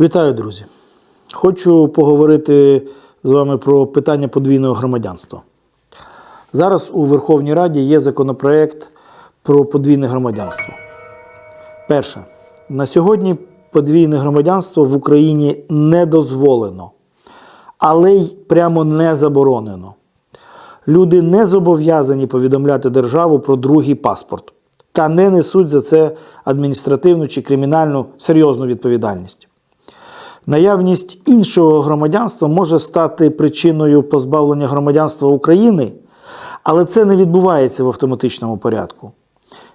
Вітаю, друзі! Хочу поговорити з вами про питання подвійного громадянства. Зараз у Верховній Раді є законопроект про подвійне громадянство. Перше, на сьогодні подвійне громадянство в Україні не дозволено, але й прямо не заборонено. Люди не зобов'язані повідомляти державу про другий паспорт та не несуть за це адміністративну чи кримінальну серйозну відповідальність. Наявність іншого громадянства може стати причиною позбавлення громадянства України, але це не відбувається в автоматичному порядку.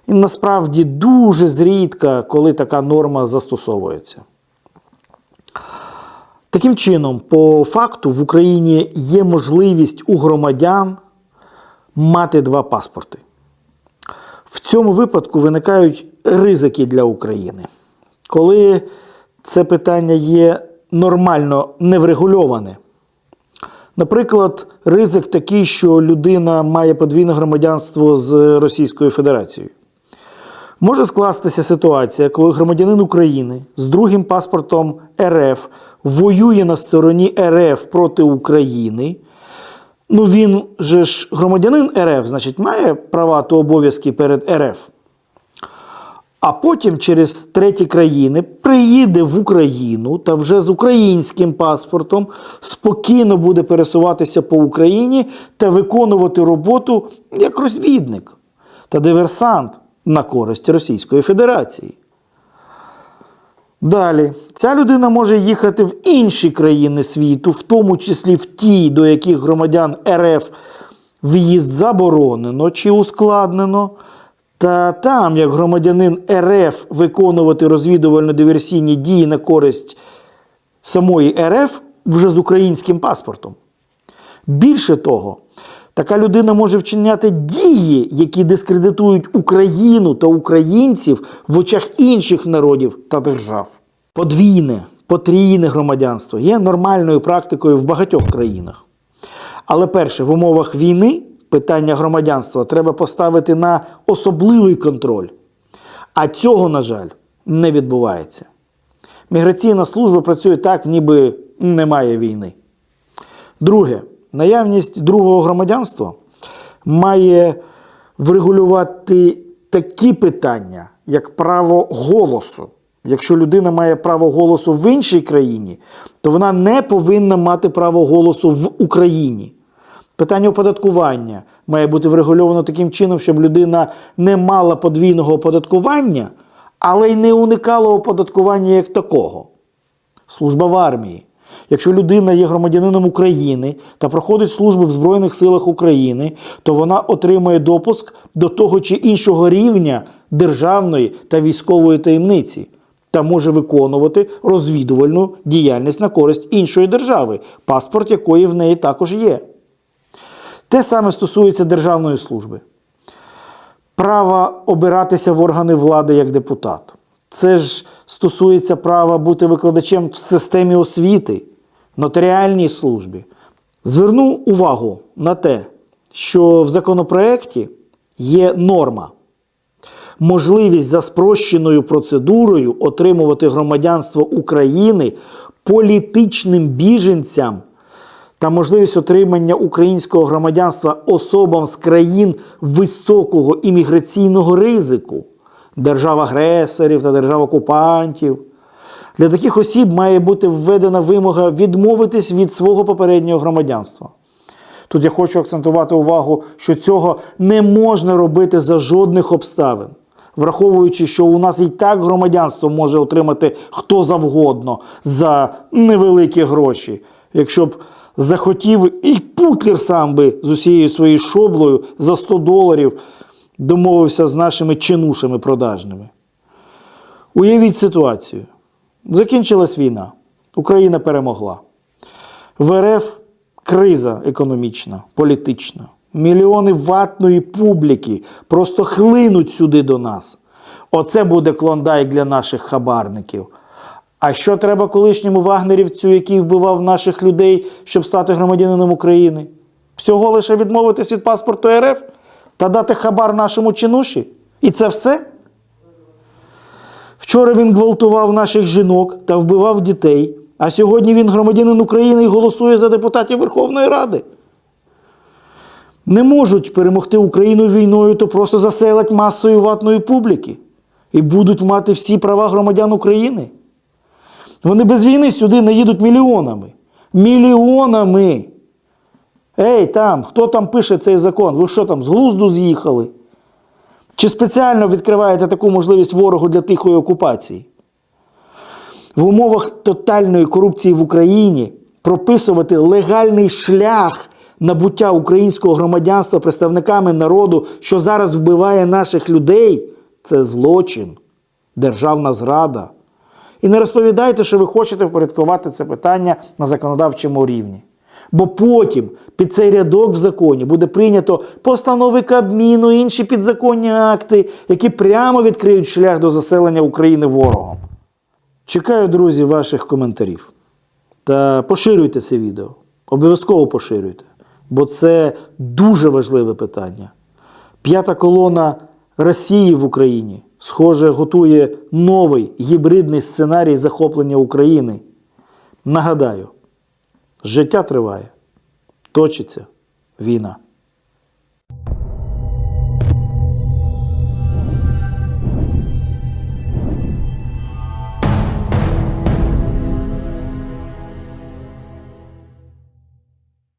І насправді дуже зрідка, коли така норма застосовується. Таким чином, по факту в Україні є можливість у громадян мати два паспорти. В цьому випадку виникають ризики для України. Коли це питання є нормально не врегульоване. Наприклад, ризик такий, що людина має подвійне громадянство з Російською Федерацією. Може скластися ситуація, коли громадянин України з другим паспортом РФ воює на стороні РФ проти України. Ну він же ж громадянин РФ, значить, має права та обов'язки перед РФ. А потім через треті країни приїде в Україну та вже з українським паспортом спокійно буде пересуватися по Україні та виконувати роботу як розвідник та диверсант на користь Російської Федерації. Далі, ця людина може їхати в інші країни світу, в тому числі в ті, до яких громадян РФ в'їзд заборонено чи ускладнено. Та там, як громадянин РФ виконувати розвідувально-диверсійні дії на користь самої РФ вже з українським паспортом. Більше того, така людина може вчиняти дії, які дискредитують Україну та українців в очах інших народів та держав. Подвійне, потрійне громадянство є нормальною практикою в багатьох країнах. Але перше, в умовах війни питання громадянства треба поставити на особливий контроль. А цього, на жаль, не відбувається. Міграційна служба працює так, ніби немає війни. Друге, наявність другого громадянства має врегулювати такі питання, як право голосу. Якщо людина має право голосу в іншій країні, то вона не повинна мати право голосу в Україні. Питання оподаткування має бути врегульовано таким чином, щоб людина не мала подвійного оподаткування, але й не уникала оподаткування як такого. Служба в армії. Якщо людина є громадянином України та проходить службу в Збройних силах України, то вона отримує допуск до того чи іншого рівня державної та військової таємниці та може виконувати розвідувальну діяльність на користь іншої держави, паспорт якої в неї також є. Те саме стосується державної служби. Права обиратися в органи влади як депутат. Це ж стосується права бути викладачем в системі освіти, нотаріальній службі. Зверну увагу на те, що в законопроекті є норма. Можливість за спрощеною процедурою отримувати громадянство України політичним біженцям та можливість отримання українського громадянства особам з країн високого імміграційного ризику, держав-агресорів та держав-окупантів. Для таких осіб має бути введена вимога відмовитись від свого попереднього громадянства. Тут я хочу акцентувати увагу, що цього не можна робити за жодних обставин, враховуючи, що у нас і так громадянство може отримати хто завгодно за невеликі гроші. Якщо б захотів, і Путлер сам би з усією своєю шоблою за 100 доларів домовився з нашими чинушами продажними. Уявіть ситуацію. Закінчилась війна. Україна перемогла. В РФ криза економічна, політична. Мільйони ватної публіки просто хлинуть сюди до нас. Оце буде клондайк для наших хабарників. А що треба колишньому вагнерівцю, який вбивав наших людей, щоб стати громадянином України? Всього лише відмовитись від паспорту РФ та дати хабар нашому чинуші? І це все? Вчора він гвалтував наших жінок та вбивав дітей, а сьогодні він громадянин України і голосує за депутатів Верховної Ради. Не можуть перемогти Україну війною, то просто заселять масою ватної публіки і будуть мати всі права громадян України. Вони без війни сюди не їдуть мільйонами. Мільйонами. Ей, там, хто там пише цей закон? Ви що там, з глузду з'їхали? Чи спеціально відкриваєте таку можливість ворогу для тихої окупації? В умовах тотальної корупції в Україні прописувати легальний шлях набуття українського громадянства представниками народу, що зараз вбиває наших людей, це злочин, державна зрада. І не розповідайте, що ви хочете впорядкувати це питання на законодавчому рівні. Бо потім під цей рядок в законі буде прийнято постанови Кабміну, інші підзаконні акти, які прямо відкриють шлях до заселення України ворогом. Чекаю, друзі, ваших коментарів. Та поширюйте це відео. Обов'язково поширюйте, бо це дуже важливе питання. П'ята колона Росії в Україні, схоже, готує новий гібридний сценарій захоплення України. Нагадаю, життя триває, точиться війна.